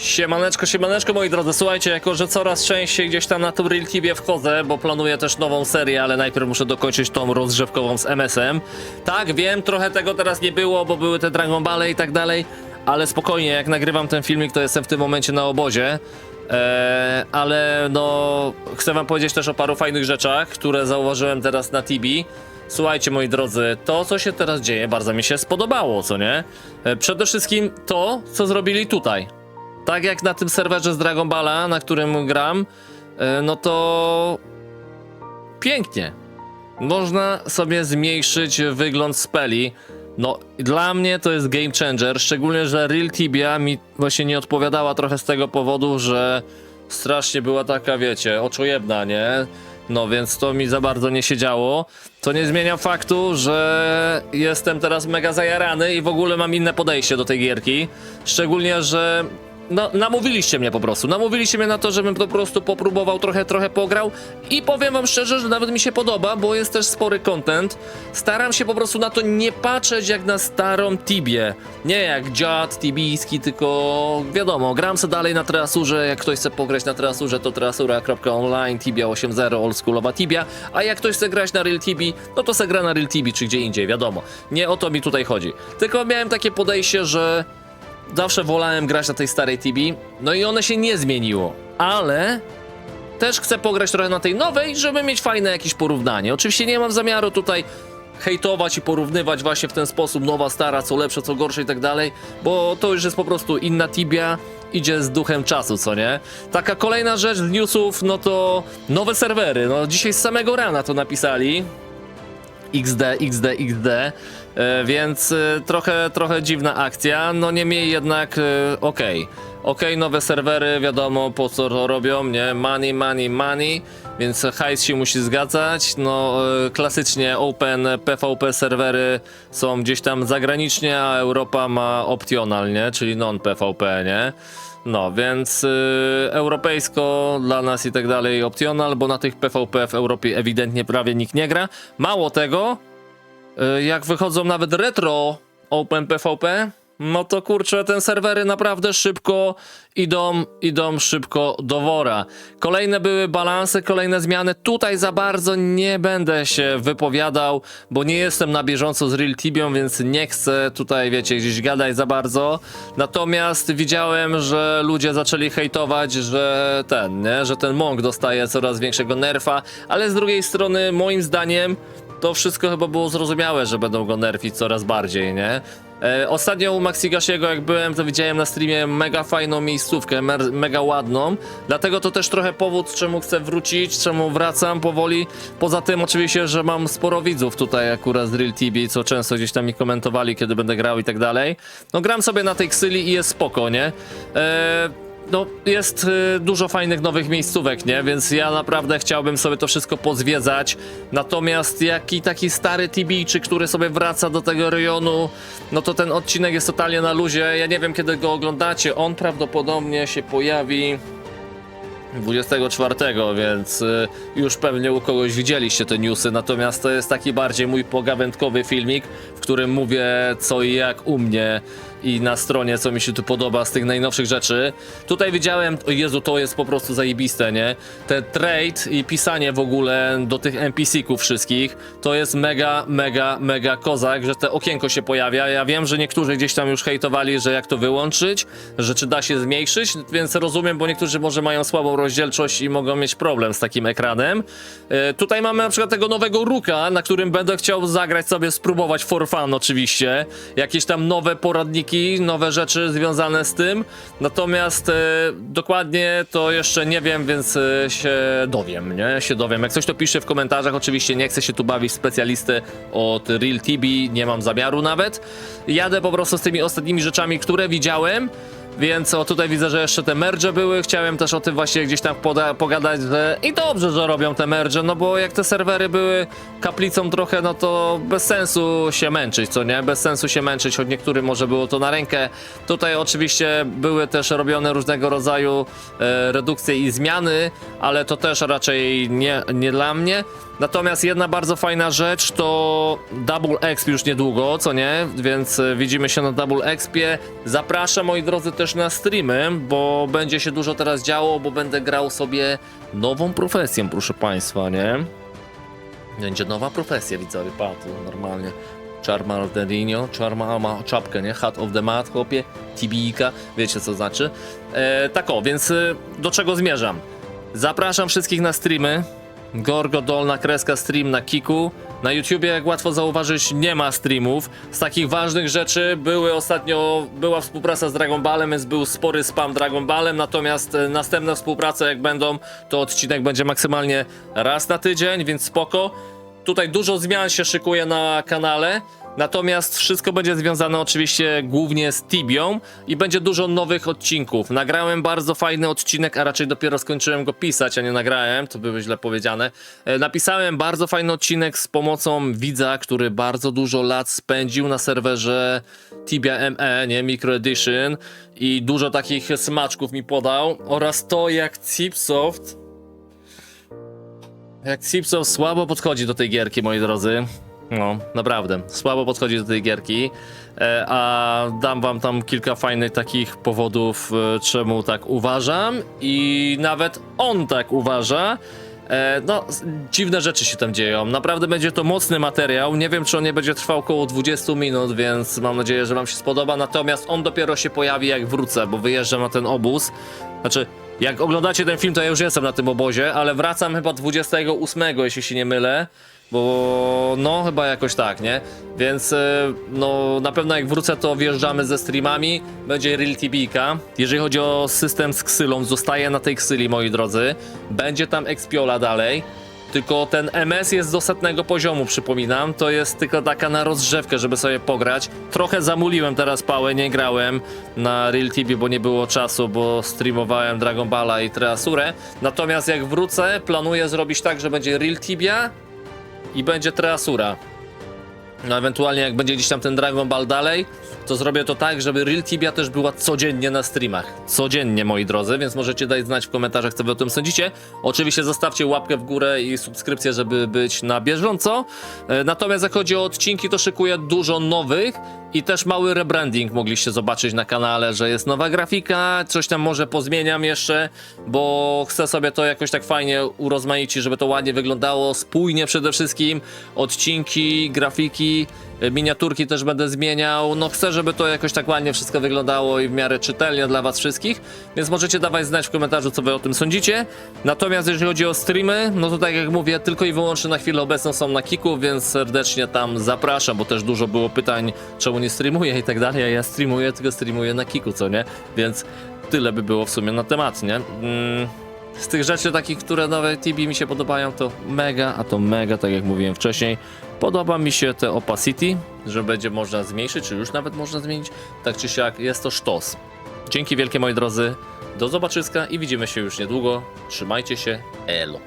Siemaneczko, siemaneczko moi drodzy, słuchajcie, jako że coraz częściej gdzieś tam na Turil TV wchodzę, bo planuję też nową serię, ale najpierw muszę dokończyć tą rozgrzewkową z MS-em. Tak, wiem, trochę tego teraz nie było, bo były te Dragon Ball i tak dalej, ale spokojnie, jak nagrywam ten filmik, to jestem w tym momencie na obozie. Eee, ale no, chcę wam powiedzieć też o paru fajnych rzeczach, które zauważyłem teraz na Tibi. Słuchajcie, moi drodzy, to co się teraz dzieje bardzo mi się spodobało, co nie? E, przede wszystkim to, co zrobili tutaj. Tak jak na tym serwerze z Dragon Balla, na którym gram, e, no to pięknie. Można sobie zmniejszyć wygląd speli. No, dla mnie to jest game changer, szczególnie, że Real Tibia mi właśnie nie odpowiadała trochę z tego powodu, że strasznie była taka, wiecie, oczojebna, nie? No więc to mi za bardzo nie siedziało. To nie zmienia faktu, że jestem teraz mega zajarany i w ogóle mam inne podejście do tej gierki. Szczególnie, że no, namówiliście mnie po prostu. Namówiliście mnie na to, żebym po prostu popróbował trochę, trochę pograł i powiem wam szczerze, że nawet mi się podoba, bo jest też spory content. Staram się po prostu na to nie patrzeć jak na starą Tibię. Nie jak dziad tibijski, tylko wiadomo, gram se dalej na Treasurze, jak ktoś chce pograć na Treasurze, to treasura.online, Tibia 8.0, oldschoolowa Tibia, a jak ktoś chce grać na Real Tibi, no to se gra na Real Tibi czy gdzie indziej, wiadomo. Nie o to mi tutaj chodzi. Tylko miałem takie podejście, że zawsze wolałem grać na tej starej TB, no i one się nie zmieniło, ale też chcę pograć trochę na tej nowej, żeby mieć fajne jakieś porównanie. Oczywiście nie mam zamiaru tutaj hejtować i porównywać właśnie w ten sposób nowa, stara, co lepsze, co gorsze i tak dalej, bo to już jest po prostu inna Tibia, idzie z duchem czasu, co nie? Taka kolejna rzecz z newsów, no to nowe serwery, no dzisiaj z samego rana to napisali, XD, XD, XD, więc e, trochę, trochę dziwna akcja, no niemniej jednak e, okej. Okej, nowe serwery, wiadomo po co to robią, nie? Money, money, money, więc hajs się musi zgadzać. No e, klasycznie Open PvP serwery są gdzieś tam zagranicznie, a Europa ma optional, nie? Czyli non-PvP, nie? No, więc y, europejsko dla nas i tak dalej optional, bo na tych PvP w Europie ewidentnie prawie nikt nie gra. Mało tego, jak wychodzą nawet retro Open PvP, no to kurczę, te serwery naprawdę szybko idą, idą szybko do wora. Kolejne były balanse, kolejne zmiany. Tutaj za bardzo nie będę się wypowiadał, bo nie jestem na bieżąco z Real Tibią, więc nie chcę tutaj, wiecie, gdzieś gadać za bardzo. Natomiast widziałem, że ludzie zaczęli hejtować, że ten, nie? że ten Monk dostaje coraz większego nerfa, ale z drugiej strony, moim zdaniem, to wszystko chyba było zrozumiałe, że będą go nerfić coraz bardziej, nie? E, ostatnio u Maxigasiego jak byłem, to widziałem na streamie mega fajną miejscówkę, mega ładną. Dlatego to też trochę powód, czemu chcę wrócić, czemu wracam powoli. Poza tym oczywiście, że mam sporo widzów tutaj akurat z Real TV, co często gdzieś tam mi komentowali, kiedy będę grał i tak dalej. No gram sobie na tej ksyli i jest spoko, nie? E, no, jest y, dużo fajnych nowych miejscówek, nie? Więc ja naprawdę chciałbym sobie to wszystko pozwiedzać. Natomiast jaki taki stary Tibijczyk, który sobie wraca do tego rejonu, no to ten odcinek jest totalnie na luzie. Ja nie wiem, kiedy go oglądacie. On prawdopodobnie się pojawi 24, więc y, już pewnie u kogoś widzieliście te newsy, natomiast to jest taki bardziej mój pogawędkowy filmik, w którym mówię co i jak u mnie i na stronie, co mi się tu podoba z tych najnowszych rzeczy. Tutaj widziałem, o Jezu, to jest po prostu zajebiste, nie? Ten trade i pisanie w ogóle do tych NPC-ków wszystkich, to jest mega, mega, mega kozak, że te okienko się pojawia. Ja wiem, że niektórzy gdzieś tam już hejtowali, że jak to wyłączyć, że czy da się zmniejszyć, więc rozumiem, bo niektórzy może mają słabą rozdzielczość i mogą mieć problem z takim ekranem. E, tutaj mamy na przykład tego nowego Ruka, na którym będę chciał zagrać sobie, spróbować for fun oczywiście. Jakieś tam nowe poradniki, nowe rzeczy związane z tym. Natomiast e, dokładnie to jeszcze nie wiem, więc e, się dowiem, nie? Się dowiem. Jak coś to pisze w komentarzach, oczywiście nie chcę się tu bawić w specjalistę od Real TV, nie mam zamiaru nawet. Jadę po prostu z tymi ostatnimi rzeczami, które widziałem. Więc o tutaj widzę, że jeszcze te merge były. Chciałem też o tym właśnie gdzieś tam poda- pogadać, że i dobrze, że robią te merge, no bo jak te serwery były kaplicą trochę, no to bez sensu się męczyć, co nie? Bez sensu się męczyć, choć niektórym może było to na rękę. Tutaj oczywiście były też robione różnego rodzaju e, redukcje i zmiany, ale to też raczej nie, nie dla mnie. Natomiast jedna bardzo fajna rzecz to Double Exp już niedługo, co nie? Więc e, widzimy się na Double Expie. Zapraszam moi drodzy, też na streamy, bo będzie się dużo teraz działo, bo będę grał sobie nową profesję, proszę państwa, nie? Będzie nowa profesja, widzowie, patrz, normalnie. Charma Rino, Charma ma czapkę, nie? Hat of the Mat, chłopie, Tibika, wiecie co znaczy. E, tak o, więc e, do czego zmierzam? Zapraszam wszystkich na streamy. Gorgo Dolna Kreska stream na Kiku. Na YouTubie, jak łatwo zauważyć, nie ma streamów. Z takich ważnych rzeczy były ostatnio, była współpraca z Dragon Ballem, więc był spory spam Dragon Ballem, natomiast e, następne współprace jak będą, to odcinek będzie maksymalnie raz na tydzień, więc spoko. Tutaj dużo zmian się szykuje na kanale, natomiast wszystko będzie związane oczywiście głównie z Tibią i będzie dużo nowych odcinków. Nagrałem bardzo fajny odcinek, a raczej dopiero skończyłem go pisać, a nie nagrałem, to były źle powiedziane. E, Napisałem bardzo fajny odcinek z pomocą widza, który bardzo dużo lat spędził na serwerze Tibia ME, nie Micro Edition i dużo takich smaczków mi podał oraz to jak Cipsoft jak Sipsow słabo podchodzi do tej gierki, moi drodzy. No, naprawdę, słabo podchodzi do tej gierki. E, a dam wam tam kilka fajnych takich powodów, e, czemu tak uważam. I nawet on tak uważa. E, no, dziwne rzeczy się tam dzieją. Naprawdę będzie to mocny materiał. Nie wiem, czy on nie będzie trwał około 20 minut, więc mam nadzieję, że wam się spodoba. Natomiast on dopiero się pojawi, jak wrócę, bo wyjeżdżam na ten obóz. Znaczy, jak oglądacie ten film, to ja już jestem na tym obozie, ale wracam chyba 28, jeśli się nie mylę. Bo no, chyba jakoś tak, nie? Więc e, no, na pewno jak wrócę, to wjeżdżamy ze streamami. Będzie Real TBK. Jeżeli chodzi o system z ksylą, zostaje na tej ksyli, moi drodzy. Będzie tam Expiola dalej. Tylko ten MS jest do setnego poziomu, przypominam. To jest tylko taka na rozgrzewkę, żeby sobie pograć. Trochę zamuliłem teraz pałę, nie grałem na Real TV, bo nie było czasu, bo streamowałem Dragon Balla i Treasurę. Natomiast jak wrócę, planuję zrobić tak, że będzie Real Tibia i będzie Treasura. No ewentualnie jak będzie gdzieś tam ten Dragon Ball dalej, to zrobię to tak, żeby Real Tibia też była codziennie na streamach. Codziennie, moi drodzy, więc możecie dać znać w komentarzach, co wy o tym sądzicie. Oczywiście zostawcie łapkę w górę i subskrypcję, żeby być na bieżąco. E, Natomiast jak chodzi o odcinki, to szykuję dużo nowych i też mały rebranding mogliście zobaczyć na kanale, że jest nowa grafika, coś tam może pozmieniam jeszcze, bo chcę sobie to jakoś tak fajnie urozmaicić, żeby to ładnie wyglądało, spójnie przede wszystkim, odcinki, grafiki, miniaturki też będę zmieniał, no chcę, żeby to jakoś tak ładnie wszystko wyglądało i w miarę czytelnie dla was wszystkich, więc możecie dawać znać w komentarzu, co wy o tym sądzicie. Natomiast jeżeli chodzi o streamy, no to tak jak mówię, tylko i wyłącznie na chwilę obecną są na Kiku, więc serdecznie tam zapraszam, bo też dużo było pytań, czemu nie streamuję i tak dalej, a ja streamuję, tylko streamuję na Kiku, co nie? Więc tyle by było w sumie na temat, nie? Mm. Z tych rzeczy takich, które nowe TB mi się podobają, to mega, a to mega, tak jak mówiłem wcześniej. Podoba mi się te opacity, że będzie można zmniejszyć, czy już nawet można zmienić. Tak czy siak, jest to sztos. Dzięki wielkie moi drodzy, do zobaczyska i widzimy się już niedługo. Trzymajcie się, elo.